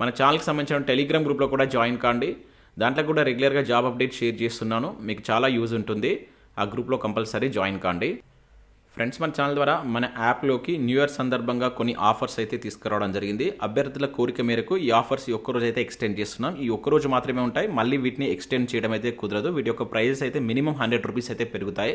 మన ఛానల్కి సంబంధించిన టెలిగ్రామ్ గ్రూప్లో కూడా జాయిన్ కాండి. దాంట్లో కూడా రెగ్యులర్గా జాబ్ అప్డేట్ షేర్ చేస్తున్నాను. మీకు చాలా యూజ్ ఉంటుంది. ఆ గ్రూప్లో కంపల్సరీ జాయిన్ కాండి. ఫ్రెండ్స్ మన ఛానల్ ద్వారా మన యాప్లోకి న్యూ ఇయర్ సందర్భంగా కొన్ని ఆఫర్స్ అయితే తీసుకురావడం జరిగింది. అభ్యర్థుల కోరిక మేరకు ఈ ఆఫర్స్ ఈ ఒక్కరోజు అయితే ఎక్స్టెండ్ చేస్తున్నాం. ఈ ఒక్కరోజు మాత్రమే ఉంటాయి. మళ్ళీ వీటిని ఎక్స్టెండ్ చేయడం అయితే కుదరదు. వీటి యొక్క ప్రైజెస్ అయితే మినిమం హండ్రెడ్ రూపీస్ అయితే పెరుగుతాయి.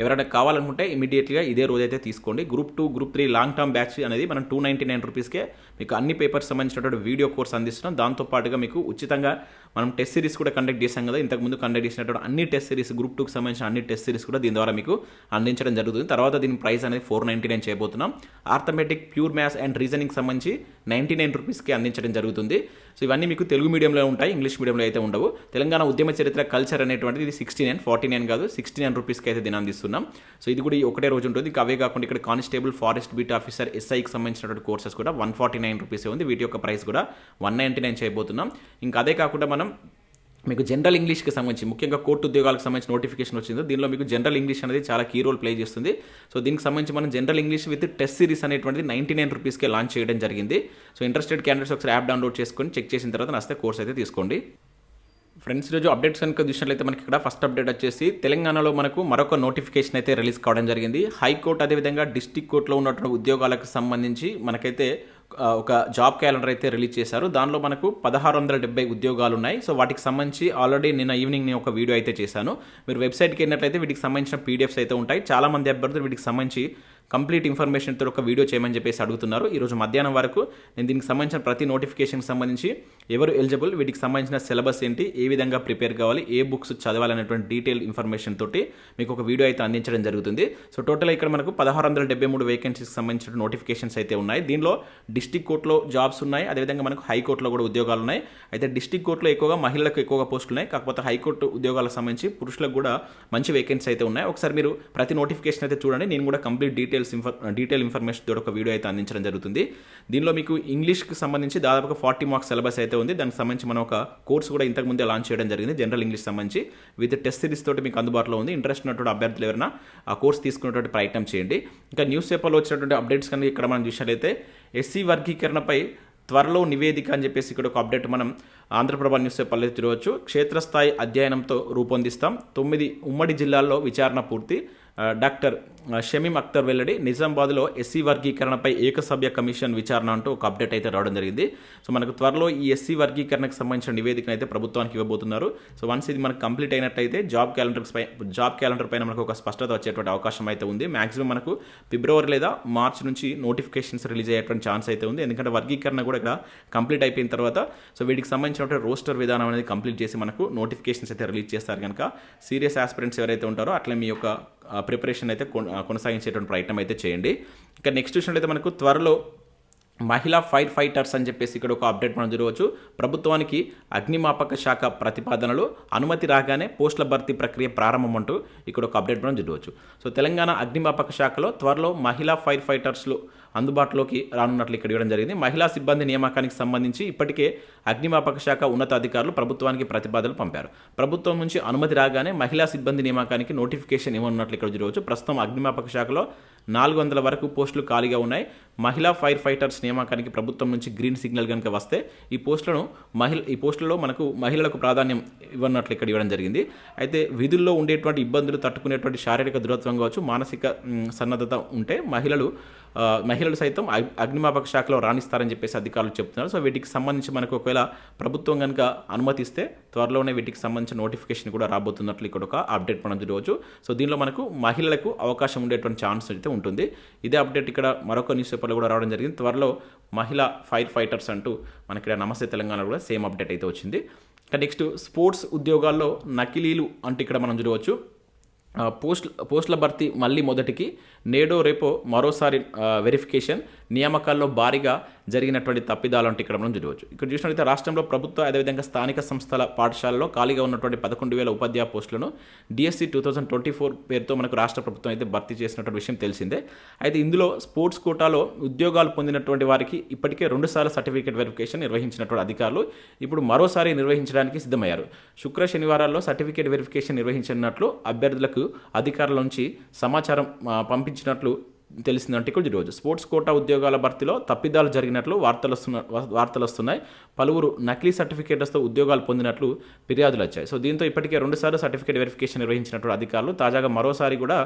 ఎవరైనా కావాలనుకుంటే ఇమీడియట్గా ఇదే రోజు అయితే తీసుకోండి. Group two group three long term batch అనేది మనం టూ నైంటీ నైన్ రూపీస్కే మీకు అన్ని పేపర్స్ సంబంధించినటువంటి వీడియో కోర్స్ అందిస్తున్నాం. దాంతో పాటుగా మీకు ఉచితంగా మనం టెస్ట్ సిరీస్ కూడా కండక్ట్ చేశాం కదా. ఇంతకుముందు కండక్ట్ చేసినటువంటి అన్ని టెస్ట్ సిరీస్ గ్రూప్ టూకి సంబంధించిన అన్ని టెస్ట్ సిరీస్ కూడా దీని ద్వారా మీకు అందించడం జరుగుతుంది. తర్వాత దీని ప్రైస్ అనేది ఫోర్ నైంటీ నైన్ చేయబోతున్నాం. Arithmetic pure maths and reasoning సంబంధించి నైంటీ నైన్ రూపీస్కి అందించడం జరుగుతుంది. సో ఇవన్నీ మీకు తెలుగు మీడియంలో ఉంటాయి ఇంగ్లీష్ మీడియంలో అయితే ఉండవు. తెలంగాణ ఉద్యమ చరిత్ర కల్చర్ అనేటువంటిది ఇది సిక్స్టీ నైన్ ఫార్టీ నైన్ కాదు. సిక్స్టీ నైన్ రూపీస్కి అయితే దీని అందిస్తున్నాం. సో ఇది కూడా ఒకటే రోజు ఉంటుంది. ఇంకా అవే కాకుండా ఇక్కడ కానిస్టేబుల్ ఫారెస్ట్ బీట్ ఆఫీసర్ ఎస్ఐకి సంబంధించినటువంటి కోర్సెస్ కూడా వన్ ఫార్టీ నైన్ రూపీస్ ఉంది. వీటి యొక్క ప్రైస్ కూడా వన్ నైంటీ నైన్ చేయబోతున్నాం. ఇంకా అదే కాకుండా మనం మీకు జనరల్ ఇంగ్లీష్కి సంబంధించి ముఖ్యంగా కోర్టు ఉద్యోగాలకు సంబంధించి నోటిఫికేషన్ వచ్చింది దీనిలో మీకు జనరల్ ఇంగ్లీష్ అనేది చాలా కీ రోల్ ప్లే చేస్తుంది. సో దీనికి సంబంధించి మనం general English with test series అనేటువంటిది నైంటీ నైన్ రూపీస్కే లాంచ్ చేయడం జరిగింది. సో ఇంట్రెస్టెడ్ క్యాండిడేట్స్ ఒకసారి యాప్ డౌన్లోడ్ చేసుకొని చెక్ చేసిన తర్వాత నస్తే కోర్స్ అయితే తీసుకోండి. ఫ్రెండ్స్ ఈరోజు అప్డేట్స్ కనుక చూసినట్లయితే మనకి ఇక్కడ ఫస్ట్ అప్డేట్ వచ్చేసి తెలంగాణలో మనకు మరొక నోటిఫికేషన్ అయితే రిలీజ్ కావడం జరిగింది. హైకోర్టు అదేవిధంగా డిస్టిక్ కోర్టులో ఉన్నటువంటి ఉద్యోగాలకు సంబంధించి మనకైతే ఒక జాబ్ క్యాలెండర్ అయితే రిలీజ్ చేశారు. దానిలో మనకు పదహారు వందల డెబ్బై ఉద్యోగాలు ఉన్నాయి. సో వాటికి సంబంధించి ఆల్రెడీ నిన్న ఈవినింగ్ నేను ఒక వీడియో అయితే చేశాను. మీరు వెబ్సైట్కి వెళ్ళినట్లయితే వీటికి సంబంధించిన పీడిఎఫ్స్ అయితే ఉంటాయి. చాలామంది అభ్యర్థులు వీటికి సంబంధించి కంప్లీట్ ఇన్ఫర్మేషన్తో ఒక వీడియో చేయమని చెప్పేసి అడుగుతున్నారు. ఈరోజు మధ్యాహ్నం వరకు నేను దీనికి సంబంధించిన ప్రతి నోటిఫికేషన్కి సంబంధించి ఎవరు ఎలిజిబుల్ వీటికి సంబంధించిన సిలబస్ ఏంటి ఏ విధంగా ప్రిపేర్ కావాలి ఏ బుక్స్ చదవాలనేటువంటి డీటెయిల్ ఇన్ఫర్మేషన్ తోటి మీకు ఒక వీడియో అయితే అందించడం జరుగుతుంది. సో టోటల్ ఇక్కడ మనకు పదహారు వందల డెబ్బై మూడు వేకెన్సీకి సంబంధించిన నోటిఫికేషన్స్ అయితే ఉన్నాయి. దీనిలో డిస్టిక్ కోర్టులో జాబ్స్ ఉన్నాయి. అదేవిధంగా మనకు హైకోర్టులో కూడా ఉద్యోగాలు ఉన్నాయి. అయితే డిస్టిక్ కోర్టులో ఎక్కువగా మహిళలకు ఎక్కువగా పోస్టులు ఉన్నాయి. కాకపోతే హైకోర్టు ఉద్యోగాలకు సంబంధించి పురుషులకు కూడా మంచి వేకెన్సీ అయితే ఉన్నాయి. ఒకసారి మీరు ప్రతి నోటిఫికేషన్ అయితే చూడండి. నేను కూడా complete detail details info detail information తోటి ఒక వీడియో అయితే అందించడం జరుగుతుంది. దీనిలో మీకు ఇంగ్లీష్కి సంబంధించి దాదాపుగా ఫార్టీ మార్క్స్ సిలబస్ అయితే ఉంది. దానికి సంబంధించి మనం ఒక కోర్స్ కూడా ఇంతకుముందే లాంచ్ చేయడం జరిగింది జనరల్ ఇంగ్లీష్ సంబంధించి. విత్ టెస్ట్ సిరీస్ తోటి మీకు అందుబాటులో ఉంది. ఇంట్రెస్ట్ ఉన్నటువంటి అభ్యర్థులు ఎవరైనా ఆ కోర్స్ తీసుకునేటువంటి ప్రయత్నం చేయండి. ఇంకా న్యూస్ పేపర్లో వచ్చినటువంటి అప్డేట్స్ కనుక ఇక్కడ మనం చూసినట్లయితే ఎస్సీ వర్గీకరణపై త్వరలో నివేదిక అని చెప్పేసి ఇక్కడ ఒక అప్డేట్ మనం ఆంధ్రప్రభ న్యూస్ పేపర్లో తిరగవచ్చు. క్షేత్రస్థాయి అధ్యయనంతో రూపొందిస్తాం. తొమ్మిది ఉమ్మడి జిల్లాల్లో విచారణ పూర్తి. డాక్టర్ షమీమ్ అక్తర్ అఖ్తర్ వెల్లడి నిజామాబాద్లో ఎస్సీ వర్గీకరణపై ఏకసభ్య కమిషన్ విచారణ అంటూ ఒక అప్డేట్ అయితే రావడం జరిగింది. సో మనకు త్వరలో ఈ ఎస్సీ వర్గీకరణకు సంబంధించిన నివేదికను అయితే ప్రభుత్వానికి ఇవ్వబోతున్నారు. సో వన్స్ ఇది మనకు కంప్లీట్ అయినట్లయితే జాబ్ క్యాలెండర్ పై జాబ్ క్యాలెండర్ పైన మనకు ఒక స్పష్టత వచ్చేటువంటి అవకాశం అయితే ఉంది. మాక్సిమం మనకు ఫిబ్రవరి లేదా మార్చ్ నుంచి నోటిఫికేషన్స్ రిలీజ్ అయ్యేటువంటి ఛాన్స్ అయితే ఉంది. ఎందుకంటే వర్గీకరణ కూడా ఇక్కడ కంప్లీట్ అయిపోయిన తర్వాత సో వీటికి సంబంధించినటువంటి రోస్టర్ విధానం అనేది కంప్లీట్ చేసి మనకు నోటిఫికేషన్స్ అయితే రిలీజ్ చేస్తారు కనుక. సీరియస్ ఆస్పిరెంట్స్ ఎవరైతే ఉంటారో అట్లా మీ యొక్క ప్రిపరేషన్ అయితే కొన- కొనసాగించేటువంటి ప్రయత్నం అయితే చేయండి. ఇంకా నెక్స్ట్ చూసినట్లయితే మనకు త్వరలో మహిళా ఫైర్ ఫైటర్స్ అని చెప్పేసి ఇక్కడ ఒక అప్డేట్ మనం చూడవచ్చు. ప్రభుత్వానికి అగ్నిమాపక శాఖ ప్రతిపాదనలు అనుమతి రాగానే పోస్టుల భర్తీ ప్రక్రియ ప్రారంభం అంటూ ఇక్కడ ఒక అప్డేట్ మనం చూడవచ్చు. సో తెలంగాణ అగ్నిమాపక శాఖలో త్వరలో మహిళా ఫైర్ ఫైటర్స్లు అందుబాటులోకి రానున్నట్లు ఇక్కడ ఇవ్వడం జరిగింది. మహిళా సిబ్బంది నియామకానికి సంబంధించి ఇప్పటికే అగ్నిమాపక శాఖ ఉన్నతాధికారులు ప్రభుత్వానికి ప్రతిపాదనలు పంపారు. ప్రభుత్వం నుంచి అనుమతి రాగానే మహిళా సిబ్బంది నియామకానికి నోటిఫికేషన్ ఇవ్వనున్నట్లు ఇక్కడ చూడవచ్చు. ప్రస్తుతం అగ్నిమాపక శాఖలో నాలుగు వందల వరకు పోస్టులు ఖాళీగా ఉన్నాయి. మహిళా ఫైర్ ఫైటర్స్ నియామకానికి ప్రభుత్వం నుంచి గ్రీన్ సిగ్నల్ కనుక వస్తే ఈ పోస్టులను మహిళ ఈ పోస్టులలో మనకు మహిళలకు ప్రాధాన్యం ఇవ్వనట్లు ఇక్కడ ఇవ్వడం జరిగింది. అయితే విధుల్లో ఉండేటువంటి ఇబ్బందులు తట్టుకునేటువంటి శారీరక దృఢత్వం కావచ్చు మానసిక సన్నద్ధత ఉంటే మహిళలు మహిళలు సైతం అగ్- అగ్నిమాపక శాఖలో రాణిస్తారని చెప్పేసి అధికారులు చెప్తున్నారు. సో వీటికి సంబంధించి మనకు ఒకవేళ ప్రభుత్వం కనుక అనుమతిస్తే త్వరలోనే వీటికి సంబంధించిన నోటిఫికేషన్ కూడా రాబోతున్నట్లు ఇక్కడ ఒక అప్డేట్ మనం చూడవచ్చు. సో దీనిలో మనకు మహిళలకు అవకాశం ఉండేటువంటి ఛాన్స్ అయితే ఉంటుంది. ఇదే అప్డేట్ ఇక్కడ మరొక న్యూస్ పేపర్లో కూడా రావడం జరిగింది. త్వరలో మహిళా ఫైర్ ఫైటర్స్ అంటూ మనకి ఇక్కడ నమస్తే తెలంగాణ కూడా సేమ్ అప్డేట్ అయితే వచ్చింది. నెక్స్ట్ స్పోర్ట్స్ ఉద్యోగాల్లో నకిలీలు అంటూ ఇక్కడ మనం చూడవచ్చు. పోస్ట్ పోస్టుల భర్తీ మళ్ళీ మొదటికి నేడో రేపో మరోసారి వెరిఫికేషన్ నియామకాల్లో భారీగా జరిగినటువంటి తప్పిదాలు అంటే ఇక్కడ మనం చూడవచ్చు. ఇక్కడ చూసినట్లయితే రాష్ట్రంలో ప్రభుత్వ అదేవిధంగా స్థానిక సంస్థల పాఠశాలలో ఖాళీగా ఉన్నటువంటి పదకొండు వేల ఉపాధ్యాయ పోస్టులను DSC two thousand twenty four పేరుతో మనకు రాష్ట్ర ప్రభుత్వం అయితే భర్తీ చేసినటువంటి విషయం తెలిసిందే. అయితే ఇందులో స్పోర్ట్స్ కోటాలో ఉద్యోగాలు పొందినటువంటి వారికి ఇప్పటికే రెండుసార్లు సర్టిఫికేట్ వెరిఫికేషన్ నిర్వహించినటువంటి అధికారులు ఇప్పుడు మరోసారి నిర్వహించడానికి సిద్ధమయ్యారు. శుక్ర శనివారాల్లో సర్టిఫికేట్ వెరిఫికేషన్ నిర్వహించినట్లు అభ్యర్థులకు అధికారుల నుంచి సమాచారం పంపించినట్లు తెలిసిందంటే ఇక్కడ ఈరోజు. స్పోర్ట్స్ కోటా ఉద్యోగాల భర్తీలో తప్పిదాలు జరిగినట్లు వార్తలు వస్తున్న వార్తలు వస్తున్నాయి. పలువురు నకిలీ సర్టిఫికేట్లతో ఉద్యోగాలు పొందినట్లు ఫిర్యాదులు వచ్చాయి. సో దీంతో ఇప్పటికే రెండుసార్లు సర్టిఫికేట్ వెరిఫికేషన్ నిర్వహించినటువంటి అధికారులు తాజాగా మరోసారి కూడా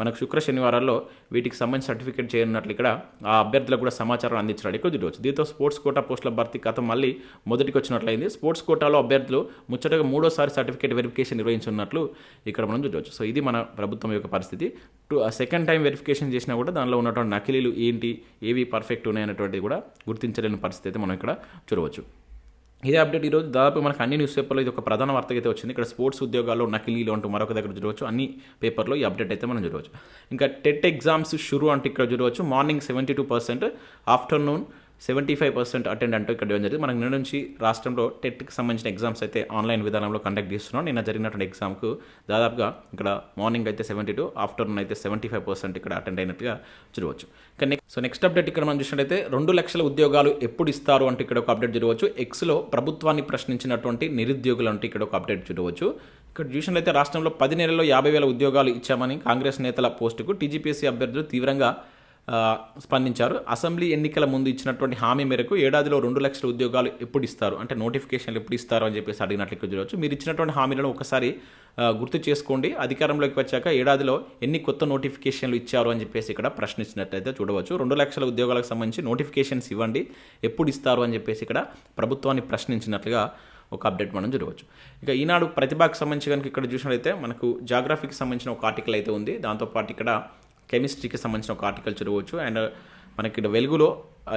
మనకు శుక్ర శనివారాల్లో వీటికి సంబంధించి సర్టిఫికేట్ చేయనున్నట్లు ఇక్కడ ఆ అభ్యర్థులకు కూడా సమాచారం అందించడానికి ఇక్కడ ఈరోజు. దీంతో స్పోర్ట్స్ కోటా పోస్టుల భర్తీ కథ మళ్ళీ మొదటికి వచ్చినట్లయింది. స్పోర్ట్స్ కోటాలో అభ్యర్థులు ముచ్చటగా మూడోసారి సర్టిఫికేట్ వెరిఫికేషన్ నిర్వహించున్నట్లు ఇక్కడ మనం చూడవచ్చు సో ఇది మన ప్రభుత్వం యొక్క పరిస్థితి. టు సెకండ్ టైం వెరిఫికేషన్ చేసినా కూడా దానిలో ఉన్నటువంటి నకిలీలు ఏంటి ఏవి పర్ఫెక్ట్ ఉన్నాయనేటువంటిది కూడా గుర్తించలేని పరిస్థితి అయితే మనం ఇక్కడ చూడవచ్చు. ఇదే అప్డేట్ ఈరోజు దాదాపు మనకు అన్ని న్యూస్ పేపర్లో ఇది ఒక ప్రధాన వార్త అయితే వచ్చింది. ఇక్కడ స్పోర్ట్స్ ఉద్యోగాల్లో నకిలీలు అంటూ మరొక దగ్గర చూడవచ్చు. అన్ని పేపర్లో ఈ అప్డేట్ అయితే మనం చూడవచ్చు. ఇంకా టెట్ ఎగ్జామ్స్ షురు అంటే ఇక్కడ చూడవచ్చు. Morning seventy two percent afternoon seventy five percent attend అంటూ ఇక్కడ ఇవ్వడం జరిగింది. మనకు నిన్న నుంచి రాష్ట్రంలో టెట్కి సంబంధించిన ఎగ్జామ్స్ అయితే ఆన్లైన్ విధానంలో కండక్ట్ చేస్తున్నాం. నిన్న జరిగినటువంటి ఎగ్జామ్కు దాదాపుగా ఇక్కడ మార్నింగ్ అయితే సెవెంటీ టూ ఆఫ్టర్నూన్ అయితే సెవెంటీ ఫైవ్ పర్సెంట్ ఇక్కడ అటెండ్ అయినట్టుగా చూడవచ్చు. కానీ నెక్స్ట్ సో నెక్స్ట్ అప్డేట్ ఇక్కడ మనం చూసినట్టయితే రెండు లక్షల ఉద్యోగాలు ఎప్పుడు ఇస్తారు అంటే ఇక్కడ ఒక అప్డేట్ చూడవచ్చు. ఎక్స్లో ప్రభుత్వాన్ని ప్రశ్నించినటువంటి నిరుద్యోగులు అంటే ఇక్కడ ఒక అప్డేట్ చూడవచ్చు. ఇక్కడ చూసినట్లయితే రాష్ట్రంలో పది నెలల్లో యాభై వేల ఉద్యోగాలు ఇచ్చామని కాంగ్రెస్ నేతల పోస్టుకు టీజీపీఎస్సీ అభ్యర్థులు తీవ్రంగా స్పందించారు. అసెంబ్లీ ఎన్నికల ముందు ఇచ్చినటువంటి హామీ మేరకు ఏడాదిలో రెండు లక్షల ఉద్యోగాలు ఎప్పుడు ఇస్తారు? అంటే నోటిఫికేషన్లు ఎప్పుడు ఇస్తారు అని చెప్పేసి అడిగినట్లు ఇక్కడ చూడవచ్చు. మీరు ఇచ్చినటువంటి హామీలను ఒకసారి గుర్తు చేసుకోండి. అధికారంలోకి వచ్చాక ఏడాదిలో ఎన్ని కొత్త నోటిఫికేషన్లు ఇచ్చారు అని చెప్పేసి ఇక్కడ ప్రశ్నించినట్లయితే చూడవచ్చు. రెండు లక్షల ఉద్యోగాలకు సంబంధించి నోటిఫికేషన్స్ ఇవ్వండి. ఎప్పుడు ఇస్తారు అని చెప్పేసి ఇక్కడ ప్రభుత్వాన్ని ప్రశ్నించినట్లుగా ఒక అప్డేట్ మనం చూడవచ్చు. ఇక ఈనాడు ప్రతిభకు సంబంధించి కనుక ఇక్కడ చూసినట్లయితే మనకు జాగ్రఫీకి సంబంధించిన ఒక ఆర్టికల్ అయితే ఉంది. దాంతోపాటు ఇక్కడ కెమిస్ట్రీకి సంబంధించిన ఒక ఆర్టికల్ చూడవచ్చు అండ్ మనకి ఇక్కడ వెలుగులో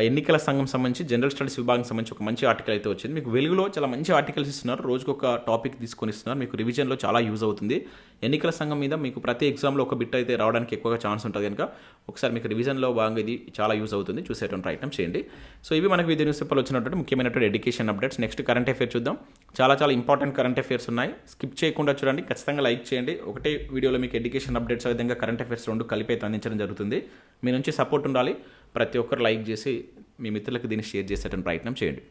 ఎన్నికల సంఘం సంబంధించి జనరల్ స్టడీస్ విభాగం సంబంధించి ఒక మంచి ఆర్టికల్ అయితే వచ్చింది. మీకు వెలుగులో చాలా మంచి ఆర్టికల్స్ ఇస్తున్నారు. రోజుకు ఒక టాపిక్ తీసుకొని ఇస్తున్నారు. మీకు రివిజన్లో చాలా యూజ్ అవుతుంది. ఎన్నికల సంఘం మీద మీకు ప్రతి ఎగ్జామ్లో ఒక బిట్ అయితే రావడానికి ఎక్కువగా ఛాన్స్ ఉంటుంది కనుక ఒకసారి మీకు రివిజన్లో భాగంగా ఇది చాలా యూజ్ అవుతుంది. చూసేటువంటి ప్రయత్నం చేయండి. సో ఇవి మనకు విద్య న్యూస్ పేపర్లో వచ్చినటువంటి ముఖ్యమైనటువంటి education updates next current affair చూద్దాం. చాలా చాలా ఇంపార్టెంట్ కరెంట్ అఫేర్స్ ఉన్నాయి. స్కిప్ చేయకుండా చూడండి. ఖచ్చితంగా లైక్ చేయండి. ఒకటే వీడియోలో మీకు ఎడ్యుకేషన్ అప్డేట్స్ విధంగా కరెంట్ అఫేర్స్ రెండు కలిపి అయితే అందించడం జరుగుతుంది. మీ నుంచి సపోర్ట్ ఉండాలి. ప్రతి ఒక్కరు లైక్ చేసి మీ మిత్రులకు దీన్ని షేర్ చేసేటువంటి ప్రయత్నం చేయండి.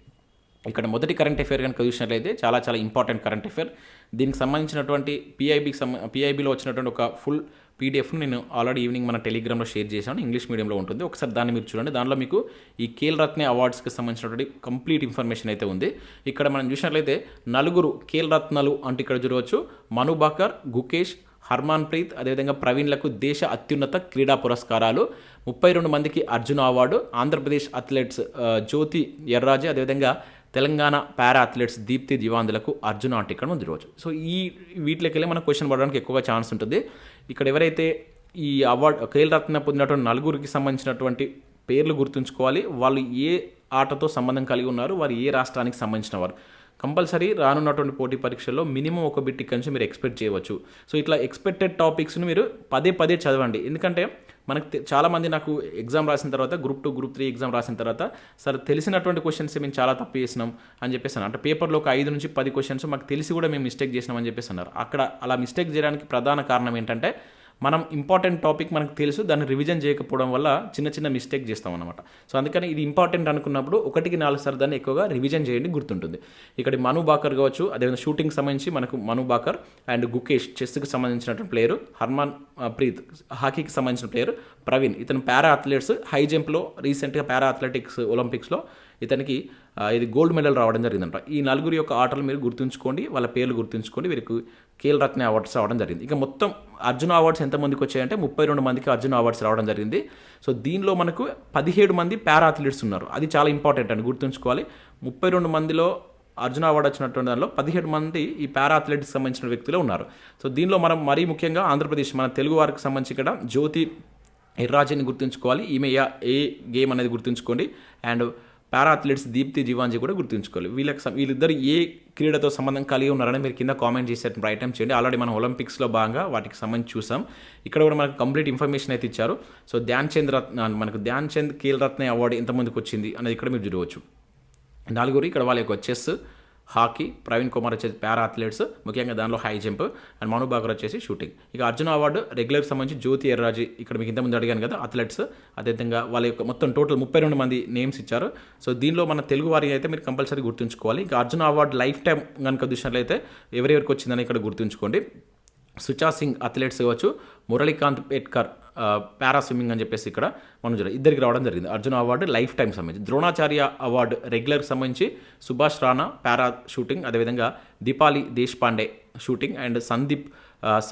ఇక్కడ మొదటి కరెంట్ అఫేర్ కనుక చూసినట్లయితే చాలా చాలా ఇంపార్టెంట్ కరెంట్ అఫేర్. దీనికి సంబంధించినటువంటి పిఐబికి సంబ పిఐబిలో వచ్చినటువంటి ఒక ఫుల్ పీడిఎఫ్ను నేను ఆల్రెడీ ఈవినింగ్ మన టెలిగ్రామ్లో షేర్ చేశాను. ఇంగ్లీష్ మీడియంలో ఉంటుంది. ఒకసారి దాన్ని మీరు చూడండి. దానిలో మీకు ఈ కేల్ రత్నే అవార్డ్స్కి సంబంధించినటువంటి కంప్లీట్ ఇన్ఫర్మేషన్ అయితే ఉంది. ఇక్కడ మనం చూసినట్లయితే నలుగురు కేల్ రత్నాలు అంటే ఇక్కడ చూడవచ్చు. మను బాకర్ గుకేష్ హర్మాన్ ప్రీత్ అదేవిధంగా ప్రవీణ్లకు దేశ అత్యున్నత క్రీడా పురస్కారాలు. ముప్పై రెండు మందికి అర్జున అవార్డు ఆంధ్రప్రదేశ్ అథ్లెట్స్ జ్యోతి ఎర్రాజే అదేవిధంగా తెలంగాణ పారా అథ్లెట్స్ దీప్తి దివాందులకు అర్జున అంటే ఇక్కడ ఉంది రోజు. సో ఈ వీటిలోకి వెళ్ళి మనకు క్వశ్చన్ పడడానికి ఎక్కువగా ఛాన్స్ ఉంటుంది. ఇక్కడ ఎవరైతే ఈ అవార్డు కేలరత్న పొందినటువంటి నలుగురికి సంబంధించినటువంటి పేర్లు గుర్తుంచుకోవాలి. వాళ్ళు ఏ ఆటతో సంబంధం కలిగి ఉన్నారు వారు ఏ రాష్ట్రానికి సంబంధించిన వారు. కంపల్సరీ రానున్నటువంటి పోటీ పరీక్షల్లో మినిమం ఒక బిట్ ఇక్కడి నుంచి మీరు ఎక్స్పెక్ట్ చేయవచ్చు. సో ఇట్లా ఎక్స్పెక్టెడ్ టాపిక్స్ని మీరు పదే పదే చదవండి. ఎందుకంటే మనకు చాలామంది నాకు ఎగ్జామ్ రాసిన తర్వాత group two group three exam రాసిన తర్వాత సార్ తెలిసినటువంటి క్వశ్చన్స్ మేము చాలా తప్పు చేసినాం అని చెప్పేసి అంటే పేపర్లో ఒక ఐదు నుంచి పది క్వశ్చన్స్ మాకు తెలిసి కూడా మేము మిస్టేక్ చేసినాం అని చెప్పేసి అన్నారు అక్కడ అలా మిస్టేక్ చేయడానికి ప్రధాన కారణం ఏంటంటే మనం ఇంపార్టెంట్ టాపిక్ మనకు తెలుసు దాన్ని రివిజన్ చేయకపోవడం వల్ల చిన్న చిన్న మిస్టేక్ చేస్తాం అనమాట సో అందుకని ఇది ఇంపార్టెంట్ అనుకున్నప్పుడు ఒకటికి నాలుగు సార్లు దాన్ని ఎక్కువగా రివిజన్ చేయండి గుర్తుంటుంది. ఇక్కడ మను బాకర్ కావచ్చు అదేవిధంగా షూటింగ్ సంబంధించి మనకు మను బాకర్ అండ్ గుకేష్ చెస్కి సంబంధించినటువంటి ప్లేయర్ హర్మాన్ ప్రీత్ హాకీకి సంబంధించిన ప్లేయర్ ప్రవీణ్. ఇతను పారా అథ్లెట్స్ హై జంప్లో రీసెంట్గా పారా అథ్లెటిక్స్ ఒలింపిక్స్లో ఇతనికి ఇది గోల్డ్ మెడల్ రావడం జరిగిందంట. ఈ నలుగురు యొక్క ఆటలు మీరు గుర్తుంచుకోండి వాళ్ళ పేర్లు గుర్తుంచుకోండి వీరికి కేల్ రత్న అవార్డ్స్ రావడం జరిగింది. ఇక మొత్తం అర్జున అవార్డ్స్ ఎంతమందికి వచ్చాయంటే ముప్పై రెండు మందికి అర్జున అవార్డ్స్ రావడం జరిగింది. సో దీనిలో మనకు పదిహేడు మంది పారా అథ్లీట్స్ ఉన్నారు. అది చాలా ఇంపార్టెంట్ అండి గుర్తుంచుకోవాలి. ముప్పై రెండు మందిలో అర్జున అవార్డు వచ్చినటువంటి దానిలో పదిహేడు మంది ఈ పారా అథ్లెటిక్స్ సంబంధించిన వ్యక్తులు ఉన్నారు. సో దీనిలో మనం మరీ ముఖ్యంగా ఆంధ్రప్రదేశ్ మన తెలుగు వారికి సంబంధించి ఇక్కడ జ్యోతి ఎర్రాజని గుర్తుంచుకోవాలి. ఈమె ఏ గేమ్ అనేది గుర్తుంచుకోండి. And para athletes Deepthi Jeevanji కూడా గుర్తుంచుకోవాలి. వీళ్ళకి వీళ్ళిద్దరు ఏ క్రీడతో సంబంధం కలిగి ఉన్నారని మీరు కింద కామెంట్ చేసే ఐటమ్ చేయండి. ఆల్రెడీ మనం ఒలింపిక్స్లో భాగంగా వాటికి సంబంధించి చూసాం. ఇక్కడ కూడా మనకు కంప్లీట్ ఇన్ఫర్మేషన్ అయితే ఇచ్చారు. సో ధ్యాన్ చంద్ రత్న మనకు ధ్యాన్ చంద్ కీల్ రత్న అవార్డు ఎంతమందికి వచ్చింది అనేది ఇక్కడ మీరు చూడవచ్చు. నలుగురు ఇక్కడ వాళ్ళ యొక్క చెస్. హాకీ ప్రవీణ్ కుమార్ వచ్చేసి పారా అథ్లెట్స్ ముఖ్యంగా దానిలో high jump and Manu Bhaker వచ్చేసి షూటింగ్. ఇక అర్జున అవార్డు రెగ్యులర్ సంబంధించి జ్యోతి ఎర్రాజీ ఇక్కడ మీకు ఇంతకుముందు అడిగాను కదా అథ్లెట్స్ అదేవిధంగా వాళ్ళ యొక్క మొత్తం టోటల్ ముప్పై రెండు మంది నేమ్స్ ఇచ్చారు. సో దీనిలో మన తెలుగు వారి అయితే మీరు కంపల్సరీ గుర్తుంచుకోవాలి. ఇక అర్జున అవార్డు లైఫ్ టైం కనుక చూసినట్లయితే ఎవరెవరికి వచ్చిందని ఇక్కడ గుర్తుంచుకోండి. సుచా సింగ్ అథ్లెట్స్ ఇవ్వచ్చు మురళీకాంత్ పేట్కర్ పారా స్విమ్మింగ్ అని చెప్పేసి ఇక్కడ మనం చూడాలి ఇద్దరికి రావడం జరిగింది. అర్జున అవార్డు లైఫ్ టైం సంబంధించి. ద్రోణాచార్య అవార్డు రెగ్యులర్కి సంబంధించి సుభాష్ రాణా పారా షూటింగ్ అదేవిధంగా దీపాలి దేశ్పాండే షూటింగ్ అండ్ సందీప్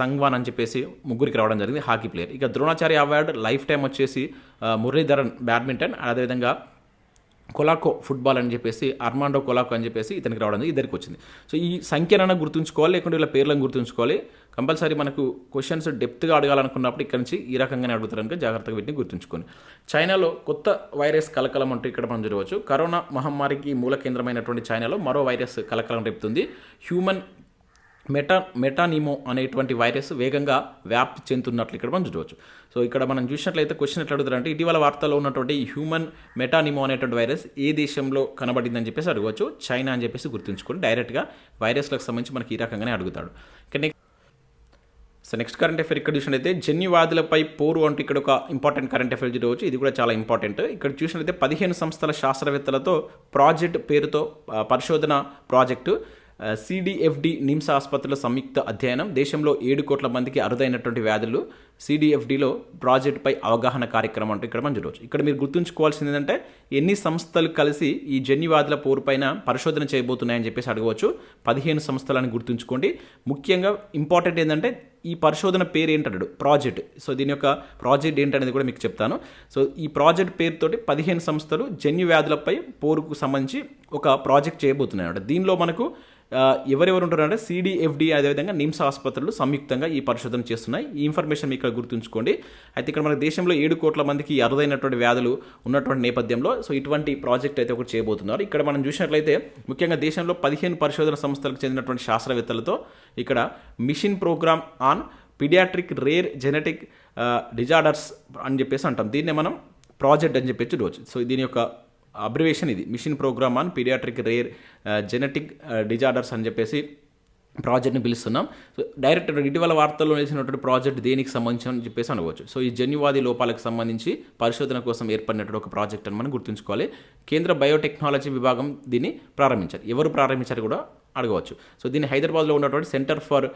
సంగ్వాన్ అని చెప్పేసి ముగ్గురికి రావడం జరిగింది హాకీ ప్లేయర్. ఇక ద్రోణాచార్య అవార్డు లైఫ్ టైం వచ్చేసి మురళీధరన్ బ్యాడ్మింటన్ అదేవిధంగా కొలాకో ఫుట్బాల్ అని చెప్పేసి అర్మాండో కొలాకో అని చెప్పేసి ఇతనికి రావడం ఇద్దరికి వచ్చింది. సో ఈ సంఖ్యనైనా గుర్తుంచుకోవాలి లేకుంటే ఇలా పేర్లను గుర్తుంచుకోవాలి. కంపల్సరీ మనకు క్వశ్చన్స్ డెప్త్గా అడగాలనుకున్నప్పుడు ఇక్కడ నుంచి ఈ రకంగానే అడుగుతారు కనుక జాగ్రత్తగా వీటిని గుర్తుంచుకోండి. చైనాలో కొత్త వైరస్ కలకలం అంటూ ఇక్కడ మనం చూడవచ్చు. కరోనా మహమ్మారికి మూల కేంద్రమైనటువంటి చైనాలో మరో వైరస్ కలకలం రేపుతుంది. హ్యూమన్ మెటా మెటానిమో అనేటువంటి వైరస్ వేగంగా వ్యాప్తి చెందుతున్నట్లు ఇక్కడ మనం చూడవచ్చు. సో ఇక్కడ మనం చూసినట్లయితే క్వశ్చన్ ఎట్లా అడుగుతారంటే ఇటీవల వార్తల్లో ఉన్నటువంటి హ్యూమన్ మెటానిమో అనేటువంటి వైరస్ ఏ దేశంలో కనబడిందని చెప్పేసి అడగవచ్చు చైనా అని చెప్పేసి గుర్తుంచుకొని డైరెక్ట్గా వైరస్లకు సంబంధించి మనకి ఈ రకంగానే అడుగుతాడు. ఇక next so next current affair ఇక్కడ చూసినట్లయితే జన్యువాదులపై పోరు అంటూ ఇక్కడ ఒక ఇంపార్టెంట్ కరెంట్ అఫేర్ చూడవచ్చు. ఇది కూడా చాలా ఇంపార్టెంట్ ఇక్కడ చూసినట్లయితే పదిహేను సంస్థల శాస్త్రవేత్తలతో ప్రాజెక్ట్ పేరుతో పరిశోధన ప్రాజెక్టు. సిడిఎఫ్డి నిమ్స్ ఆసుపత్రుల సంయుక్త అధ్యయనం. దేశంలో ఏడు కోట్ల మందికి అరుదైనటువంటి వ్యాధులు సిడిఎఫ్డిలో ప్రాజెక్టుపై అవగాహన కార్యక్రమం అంటూ ఇక్కడ మనం చూడవచ్చు. ఇక్కడ మీరు గుర్తుంచుకోవాల్సింది ఏంటంటే ఎన్ని సంస్థలు కలిసి ఈ జన్యువాదుల పోరుపైన పరిశోధన చేయబోతున్నాయని చెప్పేసి అడగవచ్చు. పదిహేను సంస్థలని గుర్తుంచుకోండి. ముఖ్యంగా ఇంపార్టెంట్ ఏంటంటే ఈ పరిశోధన పేరు ఏంటన్నాడు ప్రాజెక్ట్. సో దీని యొక్క ప్రాజెక్ట్ ఏంటనేది కూడా మీకు చెప్తాను. సో ఈ ప్రాజెక్ట్ పేరుతోటి పదిహేను సంస్థలు జన్యు వ్యాధులపై పోరుకు సంబంధించి ఒక ప్రాజెక్ట్ చేయబోతున్నాయి అన్నమాట దీనిలో మనకు ఎవరెవరు ఉంటారంటే సిడిఎఫ్డి అదేవిధంగా నిమ్స్ ఆసుపత్రులు సంయుక్తంగా ఈ పరిశోధన చేస్తున్నాయి. ఈ ఇన్ఫర్మేషన్ మీకు ఇక్కడ గుర్తుంచుకోండి. అయితే ఇక్కడ మన దేశంలో ఏడు కోట్ల మందికి అరుదైనటువంటి వ్యాధులు ఉన్నటువంటి నేపథ్యంలో సో ఇటువంటి ప్రాజెక్ట్ అయితే ఒకటి చేయబోతున్నారు. ఇక్కడ మనం చూసినట్లయితే ముఖ్యంగా దేశంలో పదిహేను పరిశోధన సంస్థలకు చెందినటువంటి శాస్త్రవేత్తలతో ఇక్కడ mission programme on paediatric rare genetic disorders అని చెప్పేసి అంటాం. దీన్నే మనం ప్రాజెక్ట్ అని చెప్పేసి రోజు. సో దీని యొక్క అబ్రివేషన్ ఇది. Mission programme on paediatric rare genetic disorders అని చెప్పేసి ప్రాజెక్ట్ని పిలుస్తున్నాం. సో డైరెక్ట్ ఇటీవల వార్తల్లో వేసినటువంటి ప్రాజెక్ట్ దేనికి సంబంధించి అని చెప్పేసి అనవచ్చు. సో ఈ జన్యువాది లోపాలకు సంబంధించి పరిశోధన కోసం ఏర్పడినటువంటి ఒక ప్రాజెక్ట్ అని మనం గుర్తుంచుకోవాలి. కేంద్ర బయోటెక్నాలజీ విభాగం దీన్ని ప్రారంభించారు. ఎవరు ప్రారంభించారు కూడా? అడగవచ్చు. సో దీన్ని హైదరాబాద్లో ఉన్నటువంటి centre for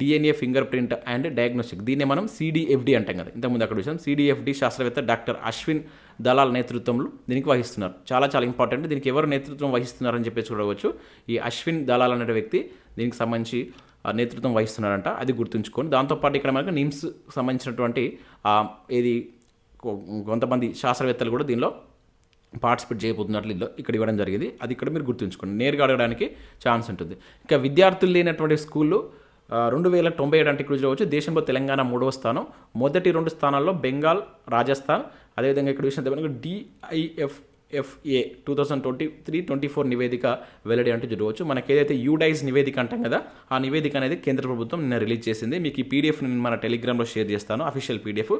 DNA finger print and diagnostic. దీన్ని మనం సిడిఎఫ్డి అంటాం కదా. ఇంతకుముందు అక్కడ చూసాం. సిడిఎఫ్డి శాస్త్రవేత్త డాక్టర్ అశ్విన్ దళాల్ నేతృత్వంలో దీనికి వహిస్తున్నారు. చాలా చాలా ఇంపార్టెంట్. దీనికి ఎవరు నేతృత్వం వహిస్తున్నారని చెప్పేసి చూడవచ్చు ఈ అశ్విన్ దళాల్ అనే వ్యక్తి దీనికి సంబంధించి నేతృత్వం వహిస్తున్నారంట అది గుర్తుంచుకోండి. దాంతోపాటు ఇక్కడ మనకు నిమ్స్ సంబంధించినటువంటి ఏది కొంతమంది శాస్త్రవేత్తలు కూడా దీనిలో పార్టిసిపేట్ చేయబోతున్నట్లు ఇందులో ఇక్కడ ఇవ్వడం జరిగింది. అది ఇక్కడ మీరు గుర్తుంచుకోండి. నేరుగా అడగడానికి ఛాన్స్ ఉంటుంది. ఇంకా విద్యార్థులు లేనటువంటి స్కూళ్ళు రెండు వేల తొంభై ఏడు అంటే ఇక్కడ చూడవచ్చు దేశంలో తెలంగాణ మూడవ స్థానం మొదటి రెండు స్థానాల్లో బెంగాల్ రాజస్థాన్ అదేవిధంగా ఇక్కడ విషయం DIF FA two thousand twenty three twenty four నివేదిక వెల్లడి అంటూ చూడవచ్చు. మనకి ఏదైతే యూడైజ్ నివేదిక అంటాం కదా ఆ నివేదిక అనేది కేంద్ర ప్రభుత్వం నిన్న రిలీజ్ చేసింది. మీకు ఈ పీడిఎఫ్ నేను మన టెలిగ్రామ్లో షేర్ చేస్తాను అఫీషియల్ పీడిఎఫ్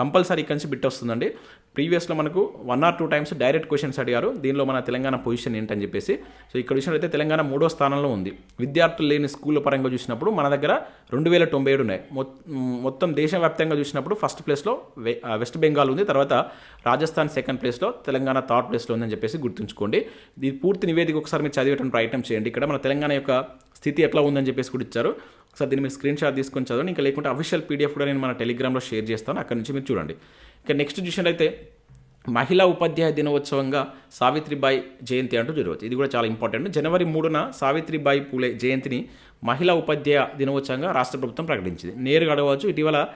కంపల్సరీ ఇక్కడి నుంచి బిట్ వస్తుందండి. ప్రీవియస్లో మనకు one or two times direct questions అడిగారు. దీనిలో మన తెలంగాణ పొజిషన్ ఏంటని చెప్పేసి. సో ఇక్కడ చూసినట్లయితే తెలంగాణ మూడో స్థానంలో ఉంది. విద్యార్థులు లేని స్కూల్ పరంగా చూసినప్పుడు మన దగ్గర రెండు వేల తొంభై ఏడు ఉన్నాయి. మొత్తం దేశవ్యాప్తంగా చూసినప్పుడు ఫస్ట్ ప్లేస్లో వెస్ట్ బెంగాల్ ఉంది. తర్వాత రాజస్థాన్ సెకండ్ ప్లేస్లో తెలంగాణ థర్డ్ ప్లేస్లో ఉందని చెప్పేసి గుర్తుంచుకోండి. ఇది పూర్తి నివేదిక ఒకసారి మీరు చదివేటువంటి ప్రయత్నం చేయండి. ఇక్కడ మన తెలంగాణ యొక్క స్థితి ఎట్లా ఉందని చెప్పేసి కూడా ఇచ్చారు. ఒకసారి దీన్ని మీరు స్క్రీన్ షాట్ తీసుకొని చదవండి. ఇంకా లేకుంటే అఫీషియల్ పీడిఎఫ్ కూడా నేను మన టెలిగ్రామ్లో షేర్ చేస్తాను. అక్కడ నుంచి మీరు చూడండి. ఇంకా నెక్స్ట్ చూసినట్లయితే మహిళా ఉపాధ్యాయ దినోత్సవంగా సావిత్రిబాయి జయంతి అంటూ జరగవచ్చు. ఇది కూడా చాలా ఇంపార్టెంట్ జనవరి మూడున సావిత్రిబాయి పూలే జయంతిని మహిళా ఉపాధ్యాయ దినోత్సవంగా రాష్ట్ర ప్రభుత్వం ప్రకటించింది. నేరుగా అడగవచ్చు. ఇటీవల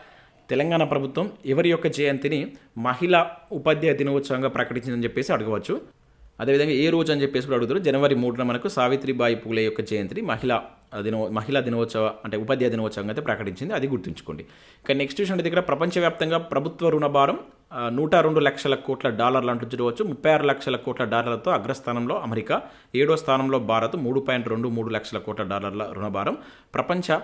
తెలంగాణ ప్రభుత్వం ఎవరి యొక్క జయంతిని మహిళా ఉపాధ్యాయ దినోత్సవంగా ప్రకటించిందని చెప్పేసి అడగవచ్చు. అదేవిధంగా ఏ రోజు అని చెప్పేసి కూడా అడుగుతారు. జనవరి మూడున మనకు సావిత్రిబాయి పూలే యొక్క జయంతిని మహిళా దినో మహిళా దినోత్సవ అంటే ఉపాధ్యాయ దినోత్సవం అయితే ప్రకటించింది. అది గుర్తుంచుకోండి. ఇక నెక్స్ట్ విషయం దగ్గర ప్రపంచవ్యాప్తంగా ప్రభుత్వ రుణభారం భారం నూట రెండు లక్షల కోట్ల డాలర్లు అంటూ చూడవచ్చు. ముప్పై ఆరు లక్షల కోట్ల డాలర్లతో అగ్రస్థానంలో అమెరికా ఏడో స్థానంలో భారత్ మూడు పాయింట్ రెండు మూడు లక్షల కోట్ల డాలర్ల రుణభారం ప్రపంచ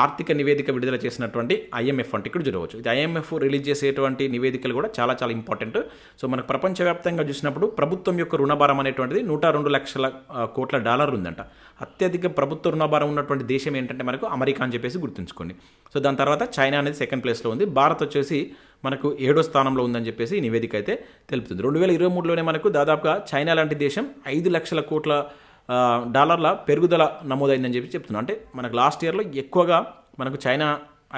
ఆర్థిక నివేదిక విడుదల చేసినటువంటి ఐఎంఎఫ్ అంటే ఇక్కడ చూడవచ్చు. ఇది ఐఎంఎఫ్ రిలీజ్ చేసేటువంటి నివేదికలు కూడా చాలా చాలా ఇంపార్టెంట్. సో మనకు ప్రపంచవ్యాప్తంగా చూసినప్పుడు ప్రభుత్వం యొక్క రుణభారం అనేటువంటిది నూట రెండు లక్షల కోట్ల డాలర్లు ఉందంట. అత్యధిక ప్రభుత్వ రుణభారం ఉన్నటువంటి దేశం ఏంటంటే మనకు అమెరికా అని చెప్పేసి గుర్తుంచుకోండి. సో దాని తర్వాత చైనా అనేది సెకండ్ ప్లేస్లో ఉంది. భారత్ వచ్చేసి మనకు ఏడో స్థానంలో ఉందని చెప్పేసి ఈ నివేదిక అయితే తెలుపుతుంది. రెండు వేల ఇరవై మూడులోనే మనకు దాదాపుగా చైనా లాంటి దేశం ఐదు లక్షల కోట్ల డాలర్ల పెరుగుదల నమోదైందని చెప్పి చెప్తున్నాం. అంటే మనకు లాస్ట్ ఇయర్లో ఎక్కువగా మనకు చైనా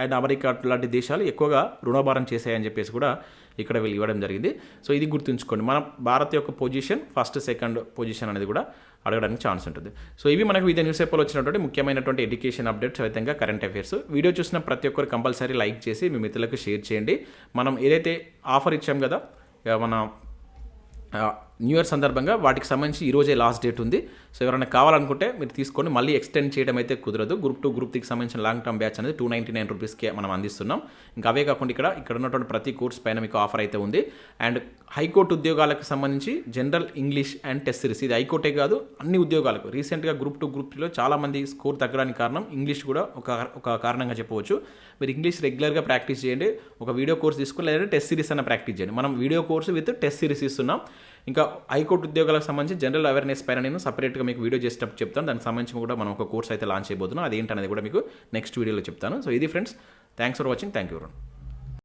అండ్ అమెరికా లాంటి దేశాలు ఎక్కువగా రుణభారం చేశాయని చెప్పేసి కూడా ఇక్కడ వీళ్ళు ఇవ్వడం జరిగింది. సో ఇది గుర్తుంచుకోండి. మన భారత్ యొక్క పొజిషన్ ఫస్ట్ సెకండ్ పొజిషన్ అనేది కూడా అడగడానికి ఛాన్స్ ఉంటుంది. సో ఇవి మనకు వివిధ న్యూస్ పేపర్లో వచ్చినటువంటి ముఖ్యమైనటువంటి ఎడ్యుకేషన్ అప్డేట్స్ విధంగా కరెంట్ అఫైర్స్ వీడియో చూసిన ప్రతి ఒక్కరు కంపల్సరీ లైక్ చేసి మీ మిత్రులకు షేర్ చేయండి. మనం ఏదైతే ఆఫర్ ఇచ్చాం కదా మన న్యూ ఇయర్ సందర్భంగా వాటికి సంబంధించి ఈరోజే లాస్ట్ డేట్ ఉంది. సో ఎవరైనా కావాలనుకుంటే మీరు తీసుకొని మళ్ళీ ఎక్స్టెండ్ చేయడం అయితే కుదరదు. గ్రూప్ టూ గ్రూప్ త్రీకి సంబంధించిన లాంగ్ టర్మ్ బ్యాచ్ అనేది టూ నైంటీ నైన్ రూపీస్కే మనం అందిస్తున్నాం. ఇంకా అవే కాకుండా ఇక్కడ ఇక్కడ ఉన్నటువంటి ప్రతి కోర్స్ పైన మీకు ఆఫర్ అయితే ఉంది. అండ్ హైకోర్టు ఉద్యోగాలకు సంబంధించి general English and test series ఇది హైకోర్టే కాదు అన్ని ఉద్యోగాలకు. రీసెంట్గా గ్రూప్ టూ గ్రూప్ త్రీలో చాలామంది స్కోర్ తగ్గడానికి కారణం ఇంగ్లీష్ కూడా ఒక ఒక కారణంగా చెప్పవచ్చు. మీరు ఇంగ్లీష్ రెగ్యులర్గా ప్రాక్టీస్ చేయండి. ఒక వీడియో కోర్స్ తీసుకుని లేదంటే టెస్ట్ సిరీస్ అన్న ప్రాక్టీస్ చేయండి. మనం video course with test series ఇస్తున్నాం. ఇంకా హైకోర్టు ఉద్యోగాలకు సంబంధించి జనరల్ అవేర్నెస్ పైన నేను సపరేట్గా మీకు వీడియో చేసేటప్పుడు చెప్తాను. దానికి సంబంధించి కూడా మనం ఒక కోర్స్ అయితే లాంచ్ చేయబోతున్నాం. అదేంటనేది కూడా మీకు నెక్స్ట్ వీడియోలో చెప్తాను. సో ఇది friends thanks for watching thank you